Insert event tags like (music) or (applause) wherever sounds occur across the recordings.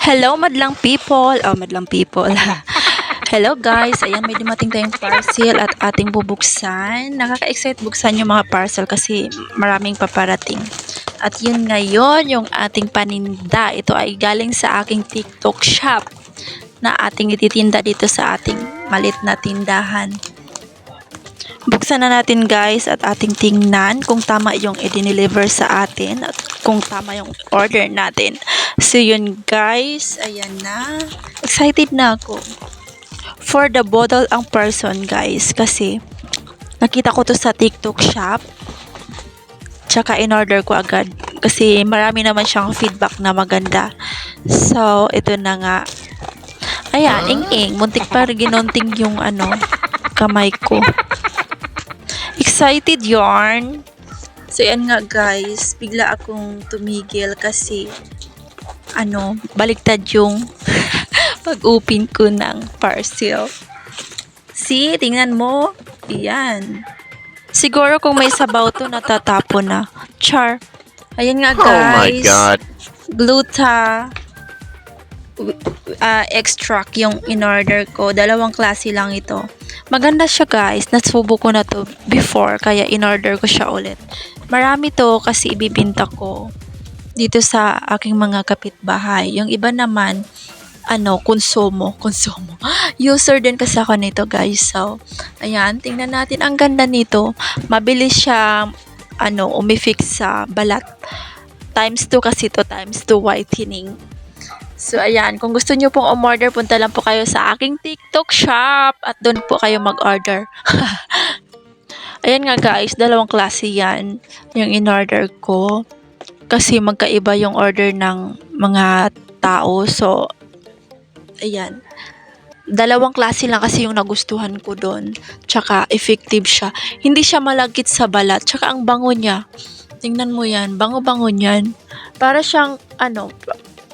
Hello, madlang people. Oh, madlang people. (laughs) Hello guys, ayan may dumating tayong parcel at ating bubuksan. Nakaka-excite buksan yung mga parcel kasi maraming paparating. At yun ngayon, yung ating paninda. Ito ay galing sa aking TikTok shop na ating ititinda dito sa ating malit na tindahan. Buksan na natin guys at ating tingnan kung tama yung i-deliver sa atin at kung tama yung order natin. So yun guys, ayan na. Excited na ako. For the bottle ang person guys kasi nakita ko to sa TikTok shop. Tsaka in-order ko agad kasi marami naman siyang feedback na maganda. So ito na nga. Ayan, ing-ing. Muntik pa ginunting yung ano, kamay ko. Excited yarn. So, yan nga guys. Bigla akong tumigil kasi ano, baliktad yung (laughs) pag-open ko ng parcel. See, tingnan mo. Iyan. Siguro kung may sabaw to, natatapo na. Char. Ayan nga Oh my guys. god. Gluta uh, extract yung in-order ko. Dalawang klase lang ito. Maganda siya guys. Nasubo ko na to before kaya in-order ko siya ulit. Marami to kasi ibibinta ko dito sa aking mga kapitbahay. Yung iba naman, ano, konsumo. Konsumo. (gasps) User din kasi ako nito guys. So, ayan. Tingnan natin. Ang ganda nito. Mabilis siya, ano, umifix sa balat. Times 2 kasi to times 2 whitening. So, ayan. Kung gusto nyo pong umorder, punta lang po kayo sa aking TikTok shop at doon po kayo mag-order. (laughs) ayan nga guys, dalawang klase yan yung in-order ko. Kasi magkaiba yung order ng mga tao. So, ayan. Dalawang klase lang kasi yung nagustuhan ko doon. Tsaka, effective siya. Hindi siya malagkit sa balat. Tsaka, ang bango niya. Tingnan mo yan. Bango-bango niyan. Para siyang, ano,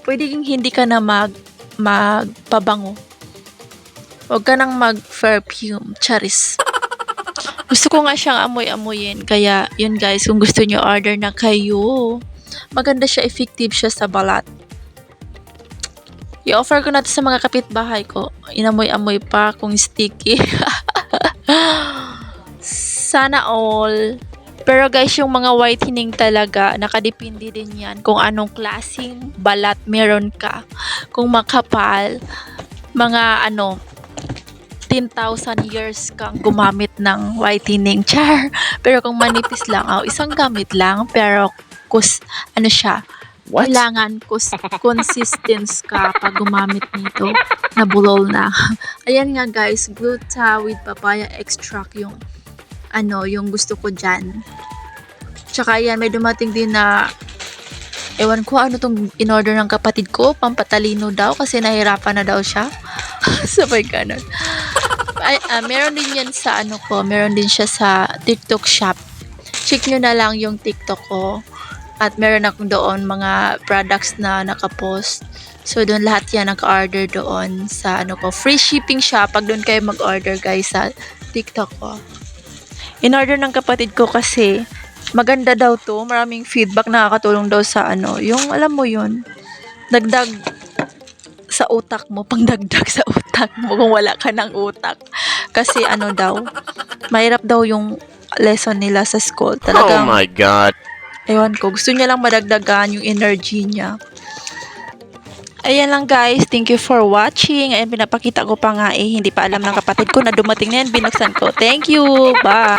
pwedeng hindi ka na mag magpabango. Huwag ka nang mag-perfume. Charis. Gusto ko nga siyang amoy-amoyin. Kaya, yun guys, kung gusto nyo order na kayo, maganda siya, effective siya sa balat. I-offer ko na to sa mga kapitbahay ko. Inamoy-amoy pa kung sticky. (laughs) Sana all. Pero guys, yung mga whitening talaga, nakadepende din yan kung anong klaseng balat meron ka. Kung makapal, mga ano, 10,000 years kang gumamit ng whitening. Char! (laughs) Pero kung manipis lang, oh, isang gamit lang, pero kus, ano siya, What? kailangan kus, consistence ka pag gumamit nito na bulol (laughs) na. Ayan nga guys, gluta with papaya extract yung ano, yung gusto ko dyan. Tsaka ayan, may dumating din na ewan ko ano tong in-order ng kapatid ko, pampatalino daw kasi nahirapan na daw siya. (laughs) Sabay ganun. Ay, ah, meron din yan sa ano ko, meron din siya sa TikTok shop. Check nyo na lang yung TikTok ko. At meron akong doon mga products na nakapost. So, doon lahat yan naka-order doon sa ano ko. Free shipping siya pag doon kayo mag-order guys sa TikTok ko. In-order ng kapatid ko kasi maganda daw to. Maraming feedback nakakatulong daw sa ano. Yung alam mo yun, dagdag sa utak mo, pangdagdag sa utak mo kung wala ka ng utak. Kasi ano daw, mahirap daw yung lesson nila sa school. Oh Talagang, my god. ewan ko, gusto niya lang madagdagan yung energy niya. Ayan lang guys, thank you for watching. Ayan, pinapakita ko pa nga eh, hindi pa alam ng kapatid ko na dumating na yan, binuksan ko. Thank you, bye!